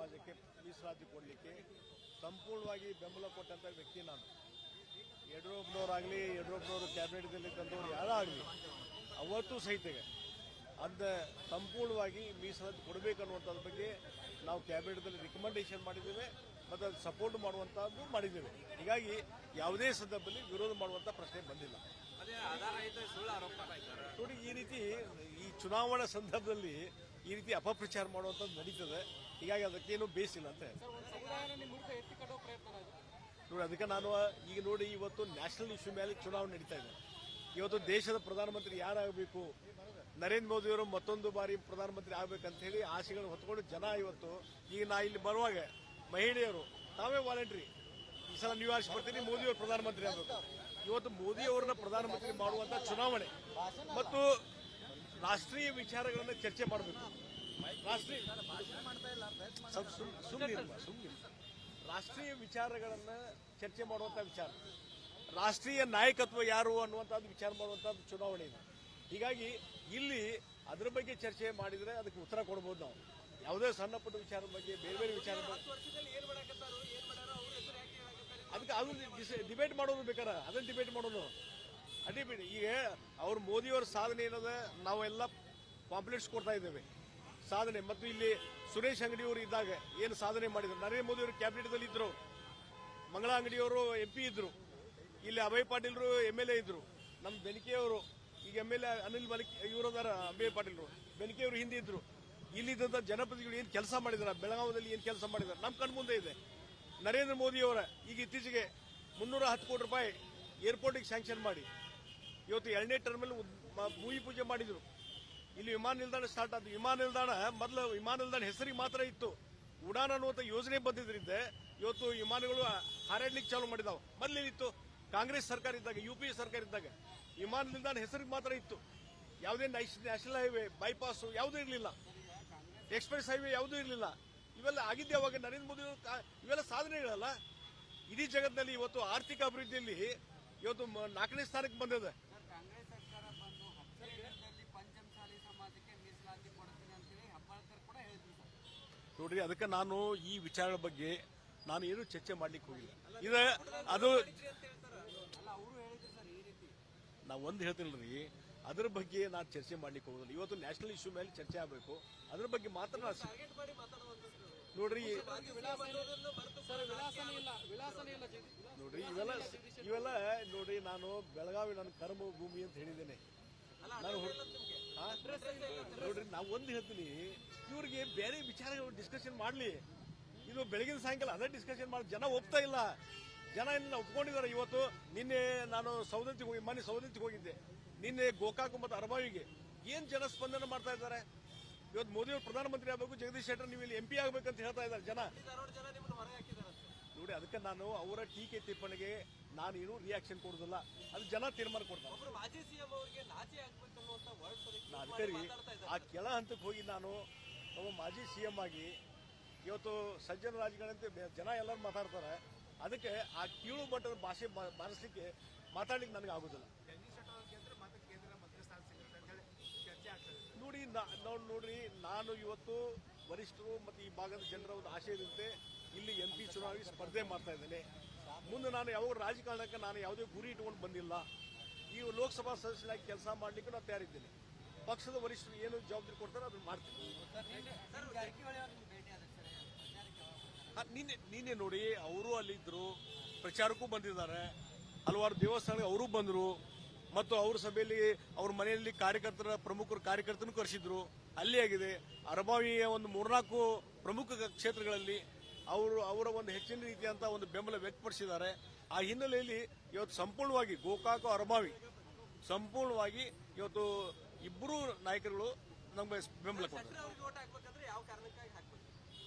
ಸಮಾಜಕ್ಕೆ ಮೀಸಲಾತಿ ಕೊಡಲಿಕ್ಕೆ ಸಂಪೂರ್ಣವಾಗಿ ಬೆಂಬಲ ಕೊಟ್ಟಂತ ವ್ಯಕ್ತಿ ನಾನು. ಯಡಿಯೂರಪ್ಪನವರಾಗಲಿ ಯಡಿಯೂರಪ್ಪನವರು ಕ್ಯಾಬಿನೆಟ್ದಲ್ಲಿ ತಂದವರು ಆಗಲಿ ಅವತ್ತು ಸಹಿತ ಅದ ಸಂಪೂರ್ಣವಾಗಿ ಮೀಸಲಾತಿ ಕೊಡಬೇಕನ್ನುವಂಥದ್ರ ಬಗ್ಗೆ ನಾವು ಕ್ಯಾಬಿನೆಟ್ದಲ್ಲಿ ರಿಕಮೆಂಡೇಷನ್ ಮಾಡಿದ್ದೇವೆ ಮತ್ತು ಅದು ಸಪೋರ್ಟ್ ಮಾಡುವಂಥದ್ದು ಮಾಡಿದ್ದೇವೆ. ಹೀಗಾಗಿ ಯಾವುದೇ ಸಂದರ್ಭದಲ್ಲಿ ವಿರೋಧ ಮಾಡುವಂಥ ಪ್ರಶ್ನೆ ಬಂದಿಲ್ಲ. ನೋಡಿ ಈ ರೀತಿ ಈ ಚುನಾವಣಾ ಸಂದರ್ಭದಲ್ಲಿ ಈ ರೀತಿ ಅಪಪ್ರಚಾರ ಮಾಡುವಂಥದ್ದು ನಡೀತದೆ. ಹೀಗಾಗಿ ಅದಕ್ಕೇನು ಬೇಸಿಲ್ಲ ಅಂತ ನೋಡಿ ಅದಕ್ಕೆ ನಾನು ಈಗ ನೋಡಿ ಇವತ್ತು ನ್ಯಾಷನಲ್ ಇಶ್ಯೂ ಮೇಲೆ ಚುನಾವಣೆ ನಡೀತಾ ಇದೆ. ಇವತ್ತು ದೇಶದ ಪ್ರಧಾನಮಂತ್ರಿ ಯಾರಾಗಬೇಕು? ನರೇಂದ್ರ ಮೋದಿಯವರು ಮತ್ತೊಂದು ಬಾರಿ ಪ್ರಧಾನಮಂತ್ರಿ ಆಗಬೇಕಂತ ಹೇಳಿ ಆಸೆಗಳನ್ನು ಹೊತ್ಕೊಂಡು ಜನ ಇವತ್ತು ಈಗ ನಾ ಇಲ್ಲಿ ಬರುವಾಗ ಮಹಿಳೆಯರು ತಾವೇ ವಾಲಂಟ್ರಿ ಈ ಸಲ ನೀವು ಆಸೆ ಬರ್ತೀನಿ ಮೋದಿಯವರು ಪ್ರಧಾನಮಂತ್ರಿ ಆಗಬೇಕು. ಇವತ್ತು ಮೋದಿಯವರನ್ನ ಪ್ರಧಾನಮಂತ್ರಿ ಮಾಡುವಂತ ಚುನಾವಣೆ. ಮತ್ತು ರಾಷ್ಟ್ರೀಯ ವಿಚಾರಗಳನ್ನು ಚರ್ಚೆ ಮಾಡಬೇಕು. ರಾಷ್ಟ್ರೀಯ ಸ್ವಲ್ಪ ಸುಮ್- ಸುಮ್ನಿರಮ್ಮ, ಸುಮ್ನಿರು. ರಾಷ್ಟ್ರೀಯ ವಿಚಾರಗಳನ್ನ ಚರ್ಚೆ ಮಾಡುವಂತ ವಿಚಾರ. ರಾಷ್ಟ್ರೀಯ ನಾಯಕತ್ವ ಯಾರು ಅನ್ನುವಂಥದ್ದು ವಿಚಾರ ಮಾಡುವಂಥದ್ದು ಚುನಾವಣೆ ಇದೆ. ಹೀಗಾಗಿ ಇಲ್ಲಿ ಅದ್ರ ಬಗ್ಗೆ ಚರ್ಚೆ ಮಾಡಿದ್ರೆ ಅದಕ್ಕೆ ಉತ್ತರ ಕೊಡ್ಬೋದು ನಾವು. ಯಾವುದೇ ಸಣ್ಣ ಪುಟ್ಟ ವಿಚಾರದ ಬಗ್ಗೆ ಬೇರೆ ಬೇರೆ ವಿಚಾರ ಬಗ್ಗೆ. ವರ್ಷದಲ್ಲಿ ಏನ್ ಮಾಡಕತ್ತಾರು ಏನ್ ಮಾಡ್ಯಾರ ಅವ್ರ ಹೆಸರು ಯಾಕೆ ಹೇಳಕತ್ತಾರೆ? ಅದಕ್ಕೆ ಅದು ಡಿಬೇಟ್ ಮಾಡೋದು ಬೇಕಾರೆ? ಅದನ್ನು ಡಿಬೇಟ್ ಮಾಡೋದು. ಅಡಿಬೇಡಿ ಈಗ ಅವ್ರ ಮೋದಿಯವರ ಸಾಧನೆ ಏನದ ನಾವೆಲ್ಲ ಕಾಂಪ್ಲಿಮೆಂಟ್ಸ್ ಕೊಡ್ತಾ ಇದ್ದೇವೆ. ಸಾಧನೆ. ಮತ್ತು ಇಲ್ಲಿ ಸುರೇಶ್ ಅಂಗಡಿಯವರು ಇದ್ದಾಗ ಏನು ಸಾಧನೆ ಮಾಡಿದ್ರು? ನರೇಂದ್ರ ಮೋದಿ ಅವರು ಕ್ಯಾಬಿನೆಟ್ದಲ್ಲಿ ಇದ್ರು. ಮಂಗಳ ಅಂಗಡಿಯವರು ಎಂ ಪಿ ಇದ್ರು. ಇಲ್ಲಿ ಅಭಯ್ ಪಾಟೀಲ್ರು ಎಂ ಎಲ್ ಎ ಇದ್ರು. ನಮ್ಮ ಬೆನಿಕೆಯವರು ಈಗ M L A Anil Malik ಇವರದಾರ Abhay ಪಾಟೀಲ್ರು. ಬೆನಿಕೆಯವರು ಹಿಂದೆ ಇದ್ರು. ಇಲ್ಲಿದ್ದಂಥ ಜನಪ್ರತಿನಿಧಿಗಳು ಏನು ಕೆಲಸ ಮಾಡಿದಾರೆ? ಬೆಳಗಾವದಲ್ಲಿ ಏನು ಕೆಲಸ ಮಾಡಿದಾರೆ? ನಮ್ಮ ಕಣ್ಮುಂದೆ ಇದೆ. ನರೇಂದ್ರ ಮೋದಿ ಅವರ ಈಗ ಇತ್ತೀಚೆಗೆ ಮುನ್ನೂರ ಹತ್ತು ಕೋಟಿ ರೂಪಾಯಿ ಏರ್ಪೋರ್ಟಿಗೆ ಸ್ಯಾಂಕ್ಷನ್ ಮಾಡಿ. ಇವತ್ತು ಎರಡನೇ ಟರ್ಮಲ್ಲಿ ಭೂಮಿ ಪೂಜೆ ಮಾಡಿದ್ರು. ಇಲ್ಲಿ ವಿಮಾನ ನಿಲ್ದಾಣ ಸ್ಟಾರ್ಟ್ ಆದ್ವಿ ವಿಮಾನ ನಿಲ್ದಾಣ, ಮೊದಲು ವಿಮಾನ ನಿಲ್ದಾಣ ಹೆಸರಿಗೆ ಮಾತ್ರ ಇತ್ತು. ಉಡಾನ್ ಅನ್ನುವಂಥ ಯೋಜನೆ ಬಂದಿದ್ರಿಂದ ಇವತ್ತು ವಿಮಾನಗಳು ಹಾರಾಡ್ಲಿಕ್ಕೆ ಚಾಲು ಮಾಡಿದಾವೆ. ಮೊದಲೇನಿತ್ತು ಕಾಂಗ್ರೆಸ್ ಸರ್ಕಾರ ಇದ್ದಾಗ, ಯು ಪಿ ಎ ಸರ್ಕಾರ ಇದ್ದಾಗ ವಿಮಾನ ನಿಲ್ದಾಣ ಹೆಸರಿಗೆ ಮಾತ್ರ ಇತ್ತು. ಯಾವುದೇ ನ್ಯಾಷನಲ್ ಹೈವೇ, ಬೈಪಾಸ್ ಯಾವುದೂ ಇರಲಿಲ್ಲ. ಎಕ್ಸ್ಪ್ರೆಸ್ ಹೈವೇ ಯಾವುದೂ ಇರಲಿಲ್ಲ. ಇವೆಲ್ಲ ಆಗಿದ್ದೆ ಅವಾಗ ನರೇಂದ್ರ ಮೋದಿ ಇವೆಲ್ಲ ಸಾಧನೆಗಳಲ್ಲ. ಇಡೀ ಜಗತ್ತಿನಲ್ಲಿ ಇವತ್ತು ಆರ್ಥಿಕ ಅಭಿವೃದ್ಧಿಯಲ್ಲಿ ಇವತ್ತು ನಾಲ್ಕನೇ ಸ್ಥಾನಕ್ಕೆ ಬಂದಿದೆ. ನೋಡ್ರಿ, ಅದಕ್ಕೆ ನಾನು ಈ ವಿಚಾರದ ಬಗ್ಗೆ ನಾನು ಏನು ಚರ್ಚೆ ಮಾಡ್ಲಿಕ್ಕೆ ಹೋಗಿಲ್ಲ. ಇದು ಅದು ನಾವು ಒಂದು ಹೇಳ್ತೀನಿ ಅದ್ರ ಬಗ್ಗೆ ನಾನು ಚರ್ಚೆ ಮಾಡ್ಲಿಕ್ಕೆ ಹೋಗೋದಿಲ್ಲ. ಇವತ್ತು ನ್ಯಾಷನಲ್ ಇಶ್ಯೂ ಮೇಲೆ ಚರ್ಚೆ ಆಗಬೇಕು. ಅದ್ರ ಬಗ್ಗೆ ಮಾತ್ರ ನೋಡ್ರಿ ನೋಡ್ರಿ, ಇವೆಲ್ಲ ಇವೆಲ್ಲ ನೋಡ್ರಿ, ನಾನು ಬೆಳಗಾವಿ ನನ್ನ ಕರ್ಮ ಭೂಮಿ ಅಂತ ಹೇಳಿದ್ದೇನೆ? ನೋಡ್ರಿ, ನಾವು ಒಂದು ಹೇಳ್ತೀನಿ, ಇವ್ರಿಗೆ ಬೇರೆ ವಿಚಾರಗಳು ಡಿಸ್ಕಷನ್ ಮಾಡ್ಲಿ. ಇದು ಬೆಳಗಿನ ಸಾಯಂಕಾಲ ಅದೇ ಡಿಸ್ಕಷನ್ ಮಾಡಿ, ಜನ ಒಪ್ತಾ ಇಲ್ಲ. ಜನ ಇನ್ನ ಒಪ್ಕೊಂಡಿದ್ದಾರೆ ಇವತ್ತು. ನಿನ್ನೆ ನಾನು ಸೌದತ್ತಿಗೆ ಹೋಗಿ, ಮನೆ ಸೌದತ್ತಿಗೆ ಹೋಗಿದ್ದೆ. ನಿನ್ನೆ ಗೋಕಾಕ್ ಮತ್ತು ಅರಬಾವಿಗೆ ಏನ್ ಜನ ಸ್ಪಂದನೆ ಮಾಡ್ತಾ ಇದ್ದಾರೆ? ಇವತ್ತು ಮೋದಿ ಅವರು ಪ್ರಧಾನಮಂತ್ರಿ ಆಗಬೇಕು, ಜಗದೀಶ್ ಶೆಟ್ಟರ್ ನೀವು ಇಲ್ಲಿ ಎಂ ಪಿ ಆಗ್ಬೇಕಂತ ಹೇಳ್ತಾ ಇದ್ದಾರೆ ಜನ. ನೋಡಿ, ಅದಕ್ಕೆ ನಾನು ಅವರ ಟೀಕೆ ಟಿಪ್ಪಣಿಗೆ ನಾನು ಏನು ರಿಯಾಕ್ಷನ್ ಕೊಡೋದಿಲ್ಲ ಅದು ಜನ ತೀರ್ಮಾನ ಕೊಡ್ತಾರೆ. ನಾ ಅದಕ್ಕೆ ರೀ ಆ ಕೆಳ ಹಂತಕ್ಕೆ ಹೋಗಿ ನಾನು ನಮ್ಮ ಮಾಜಿ ಸಿ ಎಂ ಆಗಿ, ಇವತ್ತು ಸಜ್ಜನ ರಾಜ್ಗಳಂತೆ ಜನ ಎಲ್ಲರೂ ಮಾತಾಡ್ತಾರೆ. ಅದಕ್ಕೆ ಆ ಕೀಳು ಮಟ್ಟದ ಭಾಷೆ ಬಾರಿಸ್ಲಿಕ್ಕೆ ಮಾತಾಡ್ಲಿಕ್ಕೆ ನನಗೆ ಆಗೋದಿಲ್ಲ. ನೋಡಿ, ನಾ- ನಾವು ನೋಡ್ರಿ, ನಾನು ಇವತ್ತು ವರಿಷ್ಠರು ಮತ್ತು ಈ ಭಾಗದ ಜನರ ಒಂದು ಆಶಯದಂತೆ ಇಲ್ಲಿ ಎಂ ಪಿ ಚುನಾವಣೆ ಸ್ಪರ್ಧೆ ಮಾಡ್ತಾ ಇದ್ದೇನೆ. ಮುಂದೆ ನಾನು ಯಾವಾಗ ರಾಜಕಾರಣಕ್ಕೆ ನಾನು ಯಾವುದೇ ಗುರಿ ಇಟ್ಕೊಂಡು ಬಂದಿಲ್ಲ. ಈ ಲೋಕಸಭಾ ಸದಸ್ಯನಾಗಿ ಕೆಲಸ ಮಾಡಲಿಕ್ಕೆ ನಾನು ತಯಾರಿದ್ದೇನೆ. ಪಕ್ಷದ ವರಿಷ್ಠರು ಏನು ಜವಾಬ್ದಾರಿ ಕೊಡ್ತಾರೆ ಅದನ್ನು ಮಾಡ್ತೀವಿ ನಿನ್ನೆ ನಿನ್ನೆ ನೋಡಿ, ಅವರು ಅಲ್ಲಿದ್ದರು ಪ್ರಚಾರಕ್ಕೂ ಬಂದಿದ್ದಾರೆ. ಹಲವಾರು ದೇವಸ್ಥಾನಕ್ಕೆ ಅವರು ಬಂದರು. ಮತ್ತು ಅವ್ರ ಸಭೆಯಲ್ಲಿ ಅವ್ರ ಮನೆಯಲ್ಲಿ ಕಾರ್ಯಕರ್ತರ ಪ್ರಮುಖರು ಕಾರ್ಯಕರ್ತನೂ ಕರೆಸಿದ್ರು. ಅಲ್ಲಿ ಆಗಿದೆ. ಅರಬಾವಿಯ ಒಂದು ಮೂರ್ನಾಲ್ಕು ಪ್ರಮುಖ ಕ್ಷೇತ್ರಗಳಲ್ಲಿ ಅವರು, ಅವರ ಒಂದು ಹೆಚ್ಚಿನ ರೀತಿಯಂತ ಒಂದು ಬೆಂಬಲ ವ್ಯಕ್ತಪಡಿಸಿದ್ದಾರೆ. ಆ ಹಿನ್ನೆಲೆಯಲ್ಲಿ ಇವತ್ತು ಸಂಪೂರ್ಣವಾಗಿ ಗೋಕಾಕ ಅರಬಾವಿ, ಸಂಪೂರ್ಣವಾಗಿ ಇವತ್ತು ಇಬ್ಬರು ನಾಯಕರುಗಳು ನಮಗೆ ಬೆಂಬಲ ಕೊಡ್ತಾರೆ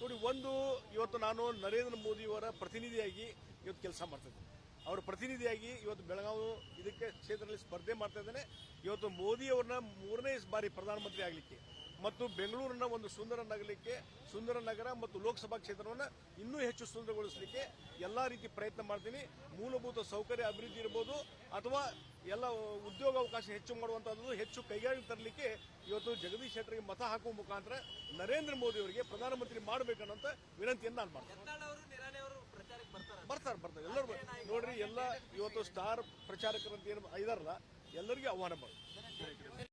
ನೋಡಿ ಒಂದು ಇವತ್ತು ನಾನು ನರೇಂದ್ರ ಮೋದಿಯವರ ಪ್ರತಿನಿಧಿಯಾಗಿ ಇವತ್ತು ಕೆಲಸ ಮಾಡ್ತಾ ಇದ್ದೇನೆ. ಅವರ ಪ್ರತಿನಿಧಿಯಾಗಿ ಇವತ್ತು ಬೆಳಗಾವಿ ಇದಕ್ಕೆ ಕ್ಷೇತ್ರದಲ್ಲಿ ಸ್ಪರ್ಧೆ ಮಾಡ್ತಾ ಇದ್ದೇನೆ. ಇವತ್ತು ಮೋದಿ ಅವ್ರನ್ನ ಮೂರನೇ ಬಾರಿ ಪ್ರಧಾನಮಂತ್ರಿ ಆಗಲಿಕ್ಕೆ. ಮತ್ತು ಬೆಂಗಳೂರನ್ನ ಒಂದು ಸುಂದರ ನಗರಕ್ಕೆ ಸುಂದರ ನಗರ ಮತ್ತು ಲೋಕಸಭಾ ಕ್ಷೇತ್ರವನ್ನು ಇನ್ನೂ ಹೆಚ್ಚು ಸುಂದರಗೊಳಿಸಲಿಕ್ಕೆ ಎಲ್ಲಾ ರೀತಿ ಪ್ರಯತ್ನ ಮಾಡ್ತೀನಿ. ಮೂಲಭೂತ ಸೌಕರ್ಯ ಅಭಿವೃದ್ಧಿ ಇರ್ಬೋದು ಅಥವಾ ಎಲ್ಲ ಉದ್ಯೋಗಾವಕಾಶ ಹೆಚ್ಚು ಮಾಡುವಂತಹದ್ದು ಹೆಚ್ಚು ಕೈಗಾರಿಕೆ ತರಲಿಕ್ಕೆ ಇವತ್ತು ಜಗದೀಶ್ ಶೆಟ್ಟರಿಗೆ ಮತ ಹಾಕುವ ಮುಖಾಂತರ ನರೇಂದ್ರ ಮೋದಿ ಅವರಿಗೆ ಪ್ರಧಾನಮಂತ್ರಿ ಮಾಡಬೇಕನ್ನೋಂಥ ವಿನಂತಿಯನ್ನು ನಾನು ಮಾಡ್ತೀನಿ. ಬರ್ತಾರ? ಬರ್ತಾರೆ ಎಲ್ಲರೂ. ನೋಡ್ರಿ ಎಲ್ಲ ಇವತ್ತು ಸ್ಟಾರ್ ಪ್ರಚಾರಕರಂತ ಏನು ಇದಾರಲ್ಲ ಎಲ್ಲರಿಗೂ ಆಹ್ವಾನ ಮಾಡಿ